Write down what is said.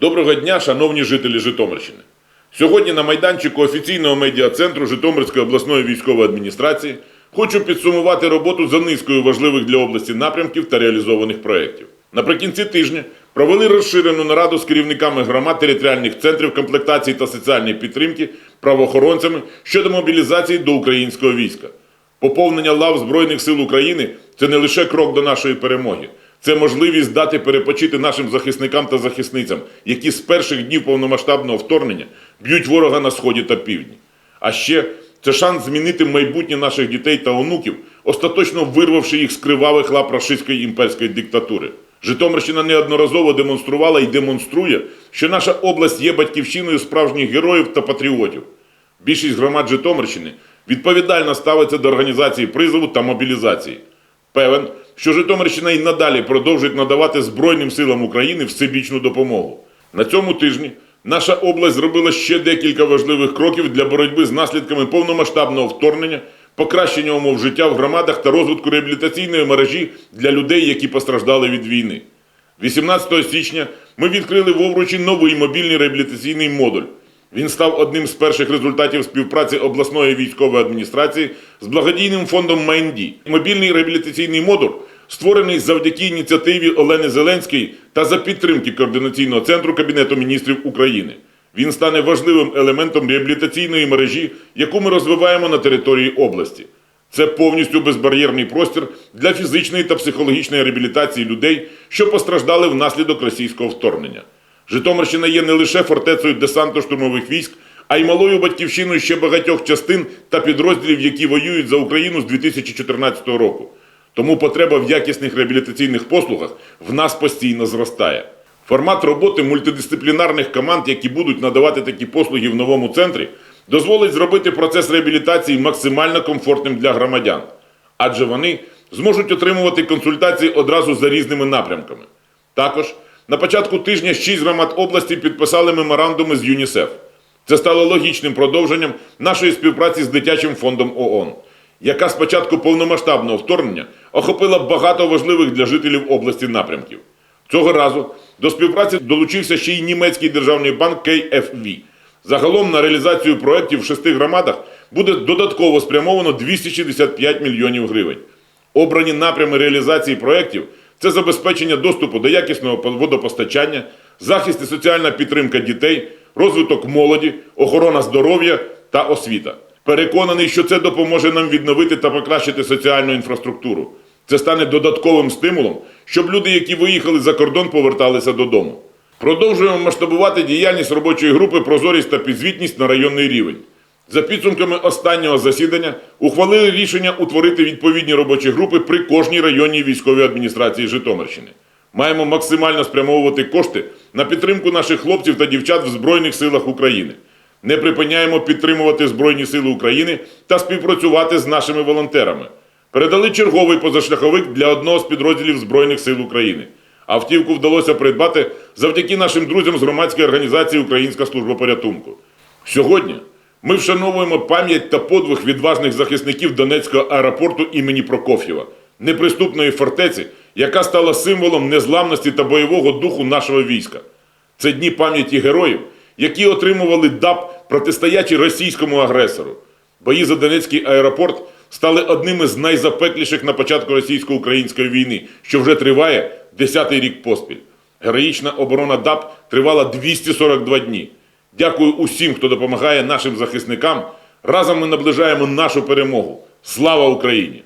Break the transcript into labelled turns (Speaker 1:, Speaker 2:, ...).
Speaker 1: Доброго дня, шановні жителі Житомирщини. Сьогодні на майданчику офіційного медіа-центру Житомирської обласної військової адміністрації хочу підсумувати роботу за низкою важливих для області напрямків та реалізованих проєктів. Наприкінці тижня провели розширену нараду з керівниками громад територіальних центрів комплектації та соціальної підтримки правоохоронцями щодо мобілізації до українського війська. Поповнення лав Збройних сил України це не лише крок до нашої перемоги, це можливість дати перепочити нашим захисникам та захисницям, які з перших днів повномасштабного вторгнення б'ють ворога на сході та півдні. А ще це шанс змінити майбутнє наших дітей та онуків, остаточно вирвавши їх з кривавих лап рашистської імперської диктатури. Житомирщина неодноразово демонструвала і демонструє, що наша область є батьківщиною справжніх героїв та патріотів. Більшість громад Житомирщини відповідально ставиться до організації призову та мобілізації. Певен, що Житомирщина і надалі продовжить надавати Збройним силам України всебічну допомогу. На цьому тижні наша область зробила ще декілька важливих кроків для боротьби з наслідками повномасштабного вторгнення, покращення умов життя в громадах та розвитку реабілітаційної мережі для людей, які постраждали від війни. 18 січня ми відкрили в Овручі новий мобільний реабілітаційний модуль. Він став одним з перших результатів співпраці обласної військової адміністрації з благодійним фондом Майнді. Мобільний реабілітаційний модуль створений завдяки ініціативі Олени Зеленської та за підтримки координаційного центру Кабінету міністрів України. Він стане важливим елементом реабілітаційної мережі, яку ми розвиваємо на території області. Це повністю безбар'єрний простір для фізичної та психологічної реабілітації людей, що постраждали внаслідок російського вторгнення. Житомирщина є не лише фортецею десантно-штурмових військ, а й малою батьківщиною ще багатьох частин та підрозділів, які воюють за Україну з 2014 року. Тому потреба в якісних реабілітаційних послугах в нас постійно зростає. Формат роботи мультидисциплінарних команд, які будуть надавати такі послуги в новому центрі, дозволить зробити процес реабілітації максимально комфортним для громадян, адже вони зможуть отримувати консультації одразу за різними напрямками. Також на початку тижня шість громад області підписали меморандуми з ЮНІСЕФ. Це стало логічним продовженням нашої співпраці з дитячим фондом ООН, яка з початку повномасштабного вторгнення охопила багато важливих для жителів області напрямків. Цього разу до співпраці долучився ще й німецький державний банк KFV. Загалом на реалізацію проєктів в шести громадах буде додатково спрямовано 265 мільйонів гривень. Обрані напрями реалізації проєктів це забезпечення доступу до якісного водопостачання, захист і соціальна підтримка дітей, розвиток молоді, охорона здоров'я та освіта. Переконаний, що це допоможе нам відновити та покращити соціальну інфраструктуру. Це стане додатковим стимулом, щоб люди, які виїхали за кордон, поверталися додому. Продовжуємо масштабувати діяльність робочої групи Прозорість та підзвітність на районний рівень. За підсумками останнього засідання ухвалили рішення утворити відповідні робочі групи при кожній районній військовій адміністрації Житомирщини. Маємо максимально спрямовувати кошти на підтримку наших хлопців та дівчат в Збройних силах України. Не припиняємо підтримувати Збройні Сили України та співпрацювати з нашими волонтерами. Передали черговий позашляховик для одного з підрозділів Збройних сил України. Автівку вдалося придбати завдяки нашим друзям з громадської організації Українська служба порятунку. Сьогодні ми вшановуємо пам'ять та подвиг відважних захисників Донецького аеропорту імені Прокоф'єва, неприступної фортеці, яка стала символом незламності та бойового духу нашого війська. Це дні пам'яті героїв, які отримували ДАП, протистоячи російському агресору. Бої за Донецький аеропорт стали одним із найзапекліших на початку російсько-української війни, що вже триває 10-й рік поспіль. Героїчна оборона ДАП тривала 242 дні. Дякую усім, хто допомагає нашим захисникам. Разом ми наближаємо нашу перемогу. Слава Україні!